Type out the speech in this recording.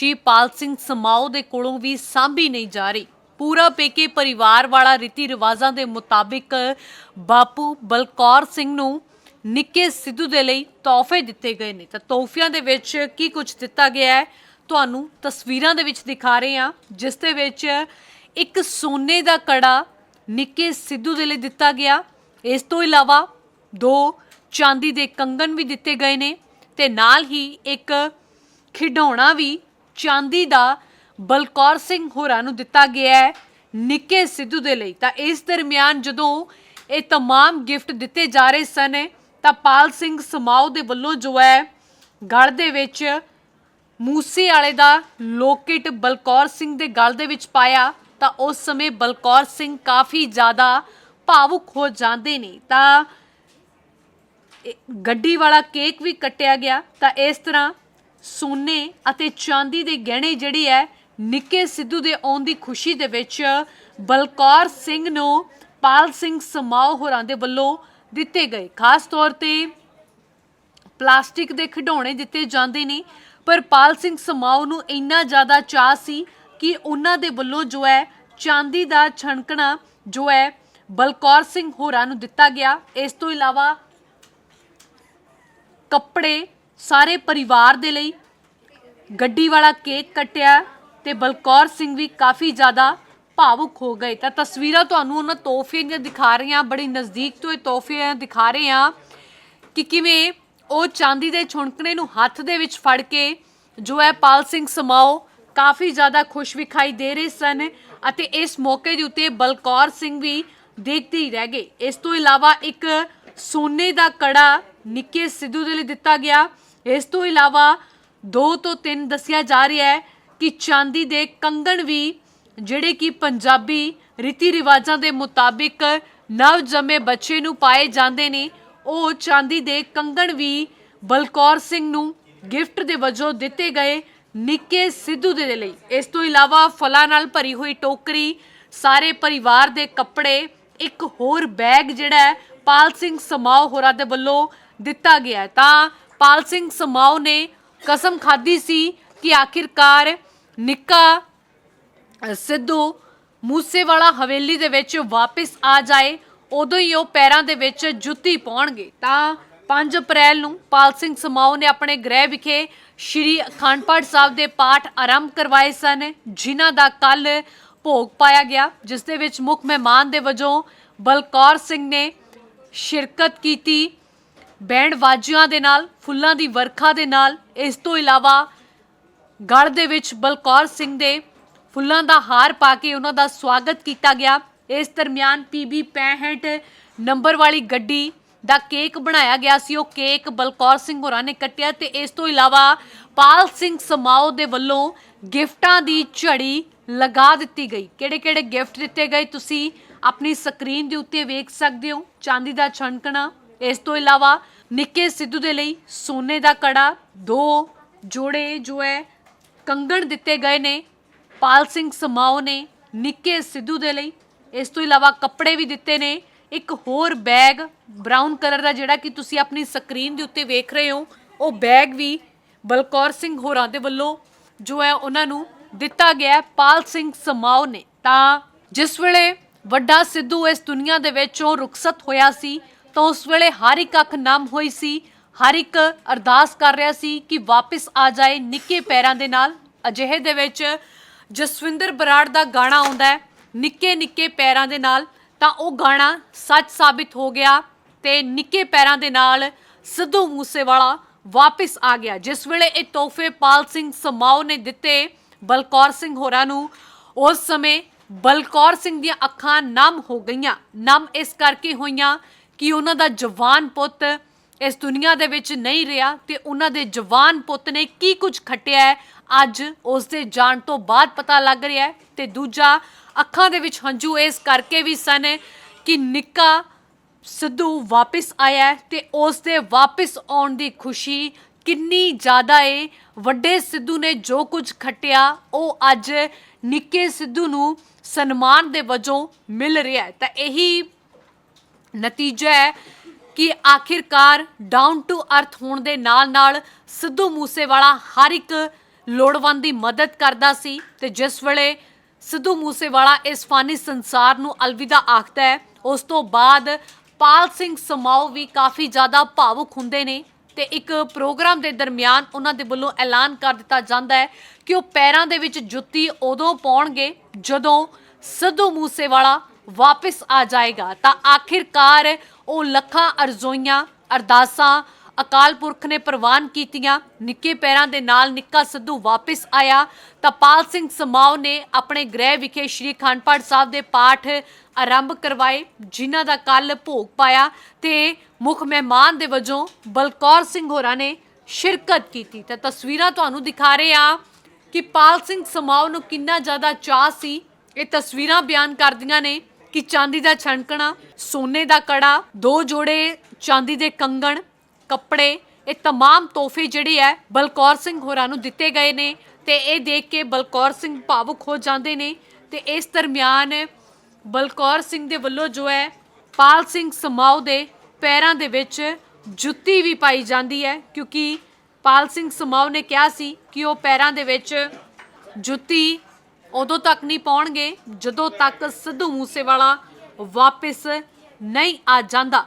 ਸ਼ੀਪਾਲ ਸਿੰਘ ਸਮਾਓ ਦੇ ਕੋਲੋਂ ਵੀ ਸਾਂਭੀ ਨਹੀਂ ਜਾ ਰਹੀ। ਪੂਰਾ ਪੇਕੇ ਪਰਿਵਾਰ ਵਾਲਾ ਰੀਤੀ ਰਿਵਾਜ਼ਾਂ ਦੇ ਮੁਤਾਬਿਕ ਬਾਪੂ ਬਲਕੌਰ ਸਿੰਘ ਨੂੰ ਨਿੱਕੇ ਸਿੱਧੂ ਦੇ ਲਈ ਤੋਹਫੇ ਦਿੱਤੇ ਗਏ ਨੇ। ਤਾਂ ਤੋਹਫਿਆਂ ਦੇ ਵਿੱਚ ਕੀ ਕੁਝ ਦਿੱਤਾ ਗਿਆ ਹੈ, ਤੁਹਾਨੂੰ ਤਸਵੀਰਾਂ ਦੇ ਵਿੱਚ ਦਿਖਾ ਰਹੇ ਹਾਂ, ਜਿਸ ਦੇ ਵਿੱਚ ਇੱਕ ਸੋਨੇ ਦਾ ਕੜਾ ਨਿੱਕੇ ਸਿੱਧੂ ਦੇ ਲਈ ਦਿੱਤਾ ਗਿਆ। ਇਸ ਤੋਂ ਇਲਾਵਾ ਦੋ ਚਾਂਦੀ ਦੇ ਕੰਗਣ ਵੀ ਦਿੱਤੇ ਗਏ ਨੇ ਤੇ ਨਾਲ ਹੀ ਇੱਕ ਖਿਡੌਣਾ ਵੀ ਚਾਂਦੀ ਦਾ ਬਲਕੌਰ ਸਿੰਘ ਹੋਰਾਂ ਨੂੰ ਦਿੱਤਾ ਗਿਆ ਹੈ ਨਿੱਕੇ ਸਿੱਧੂ ਦੇ ਲਈ ਤਾਂ ਇਸ ਦਰਮਿਆਨ ਜਦੋਂ ਇਹ तमाम ਗਿਫਟ ਦਿੱਤੇ ਜਾ ਰਹੇ ਸਨ ਤਾਂ ਪਾਲ ਸਿੰਘ ਸਮਾਓ ਦੇ ਵੱਲੋਂ ਜੋ ਹੈ ਗੜ ਦੇ ਵਿੱਚ ਮੂਸੇ ਵਾਲੇ ਦਾ ਲੋਕੇਟ ਬਲਕੌਰ ਸਿੰਘ ਦੇ ਗਲ ਦੇ ਵਿੱਚ ਪਾਇਆ ਤਾਂ ਉਸ ਸਮੇਂ ਬਲਕੌਰ ਸਿੰਘ ਕਾਫੀ ਜ਼ਿਆਦਾ ਭਾਵੁਕ ਹੋ ਜਾਂਦੇ ਨੇ ਤਾਂ ਇਹ ਗੱਡੀ ਵਾਲਾ ਕੇਕ ਵੀ ਕੱਟਿਆ ਗਿਆ ਤਾਂ ਇਸ ਤਰ੍ਹਾਂ ਸੋਨੇ ਅਤੇ ਚਾਂਦੀ ਦੇ ਗਹਿਣੇ ਜਿਹੜੇ ਹੈ, ਨਿੱਕੇ ਸਿੱਧੂ ਦੇ ਆਉਣ ਦੀ ਖੁਸ਼ੀ ਦੇ ਵਿੱਚ ਬਲਕੌਰ ਸਿੰਘ ਨੂੰ ਪਾਲ ਸਿੰਘ ਸਮਾਓ ਹੋਰਾਂ ਦੇ ਵੱਲੋਂ ਦਿੱਤੇ ਗਏ। ਖਾਸ ਤੌਰ ਤੇ ਪਲਾਸਟਿਕ ਦੇ ਖਿਡੌਣੇ ਦਿੱਤੇ ਜਾਂਦੇ ਨੇ, ਪਰ ਪਾਲ ਸਿੰਘ ਸਮਾਓ ਨੂੰ ਇੰਨਾ ਜ਼ਿਆਦਾ ਚਾਹ ਸੀ ਕਿ ਉਹਨਾਂ ਦੇ ਵੱਲੋਂ ਜੋ ਹੈ, ਚਾਂਦੀ ਦਾ ਛਣਕਣਾ ਜੋ ਹੈ, ਬਲਕੌਰ ਸਿੰਘ ਹੋਰਾਂ ਨੂੰ ਦਿੱਤਾ ਗਿਆ। ਇਸ ਤੋਂ ਇਲਾਵਾ ਕੱਪੜੇ ਸਾਰੇ ਪਰਿਵਾਰ ਦੇ ਲਈ ਗੱਡੀ ਵਾਲਾ ਕੇਕ ਕੱਟਿਆ ਤੇ ਬਲਕੌਰ ਸਿੰਘ ਵੀ ਕਾਫੀ ਜ਼ਿਆਦਾ ਭਾਵੁਕ ਹੋ ਗਏ। ਤਾਂ ਤਸਵੀਰਾਂ ਤੁਹਾਨੂੰ ਉਹਨਾਂ ਤੋਹਫਿਆਂ ਦੀਆਂ ਦਿਖਾ ਰਹੇ ਹਾਂ, ਬੜੀ ਨਜ਼ਦੀਕ ਤੋਂ ਇਹ ਤੋਹਫੇ ਦਿਖਾ ਰਹੇ ਹਾਂ ਕਿ ਕਿਵੇਂ ਉਹ ਚਾਂਦੀ ਦੇ ਛੁਣਕਣੇ ਨੂੰ ਹੱਥ ਦੇ ਵਿੱਚ ਫੜ ਕੇ ਜੋ ਹੈ ਪਾਲ ਸਿੰਘ ਸਮਾਓ ਕਾਫੀ ਜ਼ਿਆਦਾ ਖੁਸ਼ ਵਿਖਾਈ ਦੇ ਰਹੇ ਸਨ ਅਤੇ ਇਸ ਮੌਕੇ ਦੇ ਉੱਤੇ ਬਲਕੌਰ ਸਿੰਘ ਵੀ ਦੇਖਦੇ ਹੀ ਰਹਿ ਗਏ। ਇਸ ਤੋਂ ਇਲਾਵਾ ਇੱਕ ਸੋਨੇ ਦਾ ਕੜਾ ਨਿੱਕੇ ਸਿੱਧੂ ਦੇ ਲਈ ਦਿੱਤਾ ਗਿਆ ਇਸ ਤੋਂ ਇਲਾਵਾ ਦੋ ਤੋਂ ਤਿੰਨ ਦੱਸਿਆ ਜਾ ਰਿਹਾ ਹੈ ਕਿ ਚਾਂਦੀ ਦੇ ਕੰਗਣ ਵੀ, ਜਿਹੜੇ ਕਿ ਪੰਜਾਬੀ ਰੀਤੀ ਰਿਵਾਜਾਂ ਦੇ ਮੁਤਾਬਿਕ ਨਵ ਜੰਮੇ ਬੱਚੇ ਨੂੰ ਪਾਏ ਜਾਂਦੇ ਨੇ, ਉਹ ਚਾਂਦੀ ਦੇ ਕੰਗਣ ਵੀ ਬਲਕੌਰ ਸਿੰਘ ਨੂੰ ਗਿਫਟ ਦੇ ਵਜੋਂ ਦਿੱਤੇ ਗਏ ਨਿੱਕੇ ਸਿੱਧੂ ਦੇ ਲਈ। ਇਸ ਤੋਂ ਇਲਾਵਾ ਫਲਾਂ ਨਾਲ ਭਰੀ ਹੋਈ ਟੋਕਰੀ, ਸਾਰੇ ਪਰਿਵਾਰ ਦੇ ਕੱਪੜੇ, ਇੱਕ ਹੋਰ ਬੈਗ ਜਿਹੜਾ ਪਾਲ ਸਿੰਘ ਸਮਾਓ ਹੋਰਾਂ ਦੇ ਵੱਲੋਂ ਦਿੱਤਾ ਗਿਆ ਤਾਂ ਪਾਲ ਸਿੰਘ ਸਮਾਓ ਨੇ ਕਸਮ ਖਾਧੀ ਸੀ ਕਿ ਆਖਿਰਕਾਰ ਨਿੱਕਾ ਸਿੱਧੂ ਮੂਸੇਵਾਲਾ ਹਵੇਲੀ ਦੇ ਵਿੱਚ ਵਾਪਸ ਆ ਜਾਏ, ਉਦੋਂ ਹੀ ਉਹ ਪੈਰਾਂ ਦੇ ਵਿੱਚ ਜੁੱਤੀ ਪਾਉਣਗੇ। ਤਾਂ 5 ਅਪ੍ਰੈਲ ਨੂੰ ਪਾਲ ਸਿੰਘ ਸਮਾਓ ਨੇ ਆਪਣੇ ਗ੍ਰਹਿ ਵਿਖੇ ਸ਼੍ਰੀ ਅਖੰਡ ਪਾਠ ਸਾਹਿਬ ਦੇ ਪਾਠ ਆਰੰਭ ਕਰਵਾਏ ਸਨ, ਜਿਨ੍ਹਾਂ ਦਾ ਕੱਲ ਭੋਗ ਪਾਇਆ ਗਿਆ, ਜਿਸ ਦੇ ਵਿੱਚ ਮੁੱਖ ਮਹਿਮਾਨ ਦੇ ਵਜੋਂ ਬਲਕੌਰ ਸਿੰਘ ਨੇ ਸ਼ਿਰਕਤ ਕੀਤੀ। ਬੈਂਡ ਵਾਜਿਆਂ ਦੇ ਨਾਲ, ਫੁੱਲਾਂ ਦੀ ਵਰਖਾ ਦੇ ਨਾਲ, ਇਸ ਤੋਂ ਇਲਾਵਾ ਗੜ ਦੇ ਵਿੱਚ ਬਲਕੌਰ ਸਿੰਘ ਦੇ ਫੁੱਲਾਂ ਦਾ ਹਾਰ ਪਾ ਕੇ ਉਹਨਾਂ ਦਾ ਸਵਾਗਤ ਕੀਤਾ ਗਿਆ। ਇਸ ਦਰਮਿਆਨ PB 65 ਨੰਬਰ ਵਾਲੀ ਗੱਡੀ ਦਾ ਕੇਕ ਬਣਾਇਆ ਗਿਆ ਸੀ। ਉਹ ਕੇਕ ਬਲਕੌਰ ਸਿੰਘ ਹੋਰਾਂ ਨੇ ਕੱਟਿਆ ਤੇ ਇਸ ਤੋਂ ਇਲਾਵਾ ਪਾਲ ਸਿੰਘ ਸਮਾਓ ਦੇ ਵੱਲੋਂ ਗਿਫਟਾਂ ਦੀ ਝੜੀ ਲਗਾ ਦਿੱਤੀ ਗਈ। ਕਿਹੜੇ ਕਿਹੜੇ ਗਿਫਟ ਦਿੱਤੇ ਗਏ ਤੁਸੀਂ ਆਪਣੀ ਸਕਰੀਨ ਦੇ ਉੱਤੇ ਵੇਖ ਸਕਦੇ ਹੋ। ਚਾਂਦੀ ਦਾ ਛਣਕਣਾ ਇਸ ਤੋਂ ਇਲਾਵਾ ਨਿੱਕੇ ਸਿੱਧੂ ਦੇ ਲਈ ਸੋਨੇ ਦਾ ਕੜਾ, ਦੋ ਜੋੜੇ ਜੋ ਹੈ ਕੰਗਣ ਦਿੱਤੇ ਗਏ ਨੇ, ਪਾਲ ਸਿੰਘ ਸਮਾਓ ਨੇ ਨਿੱਕੇ ਸਿੱਧੂ ਦੇ ਲਈ। ਇਸ ਤੋਂ ਇਲਾਵਾ ਕੱਪੜੇ ਵੀ ਦਿੱਤੇ ਨੇ। ਇੱਕ ਹੋਰ ਬੈਗ ਬਰਾਊਨ ਕਲਰ ਦਾ ਜਿਹੜਾ ਕਿ ਤੁਸੀਂ ਆਪਣੀ ਸਕਰੀਨ ਦੇ ਉੱਤੇ ਵੇਖ ਰਹੇ ਹੋ, ਉਹ ਬੈਗ ਵੀ ਬਲਕੌਰ ਸਿੰਘ ਹੋਰਾਂ ਦੇ ਵੱਲੋਂ ਜੋ ਹੈ ਉਹਨਾਂ ਨੂੰ ਦਿੱਤਾ ਗਿਆ ਪਾਲ ਸਿੰਘ ਸਮਾਓ ਨੇ। ਤਾਂ ਜਿਸ ਵੇਲੇ ਵੱਡਾ ਸਿੱਧੂ ਇਸ ਦੁਨੀਆ ਦੇ ਵਿੱਚੋਂ ਰੁਖਸਤ ਹੋਇਆ ਸੀ ਤਾਂ ਉਸ ਵੇਲੇ ਹਰ ਇੱਕ ਅੱਖ ਨਮ ਹੋਈ ਸੀ, ਹਰ ਇੱਕ ਅਰਦਾਸ ਕਰ ਰਿਹਾ ਸੀ ਕਿ ਵਾਪਸ ਆ ਜਾਏ ਨਿੱਕੇ ਪੈਰਾਂ ਦੇ ਨਾਲ। ਅਜਿਹੇ ਦੇ ਵਿੱਚ ਜਸਵਿੰਦਰ ਬਰਾੜ ਦਾ ਗਾਣਾ ਆਉਂਦਾ ਹੈ, ਨਿੱਕੇ ਨਿੱਕੇ ਪੈਰਾਂ ਦੇ ਨਾਲ। ਤਾਂ ਉਹ ਗਾਣਾ ਸੱਚ ਸਾਬਿਤ ਹੋ ਗਿਆ ਤੇ ਨਿੱਕੇ ਪੈਰਾਂ ਦੇ ਨਾਲ ਸਿੱਧੂ ਮੂਸੇਵਾਲਾ ਵਾਪਸ ਆ ਗਿਆ। ਜਿਸ ਵੇਲੇ ਇਹ ਤੋਹਫੇ ਪਾਲ ਸਿੰਘ ਸਮਾਓ ਨੇ ਦਿੱਤੇ ਬਲਕੌਰ ਸਿੰਘ ਹੋਰਾਂ ਨੂੰ, ਉਸ ਸਮੇਂ ਬਲਕੌਰ ਸਿੰਘ ਦੀਆਂ ਅੱਖਾਂ ਨਮ ਹੋ ਗਈਆਂ। ਨਮ ਇਸ ਕਰਕੇ ਹੋਈਆਂ ਕਿ ਉਹਨਾਂ ਦਾ ਜਵਾਨ ਪੁੱਤ ਇਸ ਦੁਨੀਆ ਦੇ ਵਿੱਚ ਨਹੀਂ ਰਿਹਾ ਤੇ ਉਹਨਾਂ ਦੇ ਜਵਾਨ ਪੁੱਤ ਨੇ ਕੀ ਕੁਝ ਖੱਟਿਆ ਹੈ, ਅੱਜ ਉਸ ਦੇ ਜਾਣ ਤੋਂ ਬਾਅਦ ਪਤਾ ਲੱਗ ਰਿਹਾ ਹੈ। ਤੇ ਦੂਜਾ, ਅੱਖਾਂ ਦੇ ਵਿੱਚ ਹੰਝੂ ਇਸ ਕਰਕੇ ਵੀ ਸਨ ਕਿ ਨਿੱਕਾ ਸਿੱਧੂ ਵਾਪਸ ਆਇਆ ਹੈ ਤੇ ਉਸ ਦੇ ਵਾਪਸ ਆਉਣ ਦੀ ਖੁਸ਼ੀ ਕਿੰਨੀ ਜ਼ਿਆਦਾ ਏ। ਵੱਡੇ ਸਿੱਧੂ ਨੇ ਜੋ ਕੁਝ ਖੱਟਿਆ, ਉਹ ਅੱਜ ਨਿੱਕੇ ਸਿੱਧੂ ਨੂੰ ਸਨਮਾਨ ਦੇ ਵਜੋਂ ਮਿਲ ਰਿਹਾ ਹੈ। ਤਾਂ ਇਹੀ ਨਤੀਜਾ ਹੈ ਕਿ ਆਖਿਰਕਾਰ ਡਾਊਨ ਟੂ ਅਰਥ ਹੋਣ ਦੇ ਨਾਲ ਨਾਲ ਸਿੱਧੂ ਮੂਸੇਵਾਲਾ ਹਰ ਇੱਕ ਲੋੜਵੰਦ ਦੀ ਮਦਦ ਕਰਦਾ ਸੀ ਤੇ ਜਿਸ ਵੇਲੇ ਸਿੱਧੂ ਮੂਸੇਵਾਲਾ ਇਸ ਫਾਨੀ ਸੰਸਾਰ ਨੂੰ ਅਲਵਿਦਾ ਆਖਦਾ ਹੈ, ਉਸ ਤੋਂ ਬਾਅਦ ਪਾਲ ਸਿੰਘ ਸਮਾਓ ਵੀ ਕਾਫੀ ਜ਼ਿਆਦਾ ਭਾਵੁਕ ਹੁੰਦੇ ਨੇ ਤੇ ਇੱਕ ਪ੍ਰੋਗਰਾਮ ਦੇ ਦਰਮਿਆਨ ਉਹਨਾਂ ਦੇ ਵੱਲੋਂ ਐਲਾਨ ਕਰ ਦਿੱਤਾ ਜਾਂਦਾ ਹੈ ਕਿ ਉਹ ਪੈਰਾਂ ਦੇ ਵਿੱਚ ਜੁੱਤੀ ਉਦੋਂ ਪਾਉਣਗੇ ਜਦੋਂ ਸਿੱਧੂ ਮੂਸੇਵਾਲਾ ਵਾਪਸ ਆ ਜਾਏਗਾ। ਤਾਂ ਆਖਿਰਕਾਰ ਉਹ ਲੱਖਾਂ ਅਰਜ਼ੋਈਆਂ, ਅਰਦਾਸਾਂ, ਅਕਾਲ ਪੁਰਖ ਨੇ ਪ੍ਰਵਾਨ ਕੀਤੀਆਂ। ਨਿੱਕੇ ਪੈਰਾਂ ਦੇ ਨਾਲ ਨਿੱਕਾ ਸਿੱਧੂ ਵਾਪਸ ਆਇਆ। ਤਾਂ ਪਾਲ ਸਿੰਘ ਸਮਾਓ ਨੇ ਆਪਣੇ ਗ੍ਰਹਿ ਵਿਖੇ ਸ਼੍ਰੀ ਖੰਡਪਾਠ ਸਾਹਿਬ ਦੇ ਪਾਠ ਆਰੰਭ ਕਰਵਾਏ, ਜਿਨ੍ਹਾਂ ਦਾ ਕੱਲ ਭੋਗ ਪਾਇਆ ਤੇ ਮੁੱਖ ਮਹਿਮਾਨ ਦੇ ਵਜੋਂ ਬਲਕੌਰ ਸਿੰਘ ਹੋਰਾਂ ਨੇ ਸ਼ਿਰਕਤ ਕੀਤੀ। ਤਾਂ ਤਸਵੀਰਾਂ ਤੁਹਾਨੂੰ ਦਿਖਾ ਰਹੇ ਆ ਕਿ ਪਾਲ ਸਿੰਘ ਸਮਾਓ ਨੂੰ ਕਿੰਨਾ ਜ਼ਿਆਦਾ ਚਾਹ ਸੀ। ਇਹ ਤਸਵੀਰਾਂ ਬਿਆਨ ਕਰਦੀਆਂ ਨੇ ਕਿ ਚਾਂਦੀ ਦਾ ਛਣਕਣਾ ਸੋਨੇ ਦਾ ਕੜਾ ਦੋ ਜੋੜੇ ਚਾਂਦੀ ਦੇ ਕੰਗਣ ਕੱਪੜੇ ਇਹ तमाम ਤੋਹਫੇ ਜਿਹੜੇ ਹੈ ਬਲਕੌਰ ਸਿੰਘ ਹੋਰਾਂ ਨੂੰ ਦਿੱਤੇ ਗਏ ਨੇ ਤੇ ਇਹ ਦੇਖ ਕੇ ਬਲਕੌਰ ਸਿੰਘ ਭਾਵੁਕ ਹੋ ਜਾਂਦੇ ਨੇ ਤੇ ਇਸ ਦਰਮਿਆਨ ਬਲਕੌਰ ਸਿੰਘ ਦੇ ਵੱਲੋਂ ਜੋ ਹੈ ਪਾਲ ਸਿੰਘ ਸਮਾਓ ਦੇ ਪੈਰਾਂ ਦੇ ਵਿੱਚ ਜੁੱਤੀ ਵੀ ਪਾਈ ਜਾਂਦੀ ਹੈ ਕਿਉਂਕਿ ਪਾਲ ਸਿੰਘ ਸਮਾਓ ਨੇ ਕਿਹਾ ਸੀ ਕਿ ਉਹ ਪੈਰਾਂ ਦੇ ਵਿੱਚ ਜੁੱਤੀ ਉਦੋਂ ਤੱਕ ਨਹੀਂ ਪਾਉਣਗੇ ਜਦੋਂ ਤੱਕ ਸਿੱਧੂ ਮੂਸੇਵਾਲਾ ਵਾਪਸ ਨਹੀਂ ਆ ਜਾਂਦਾ।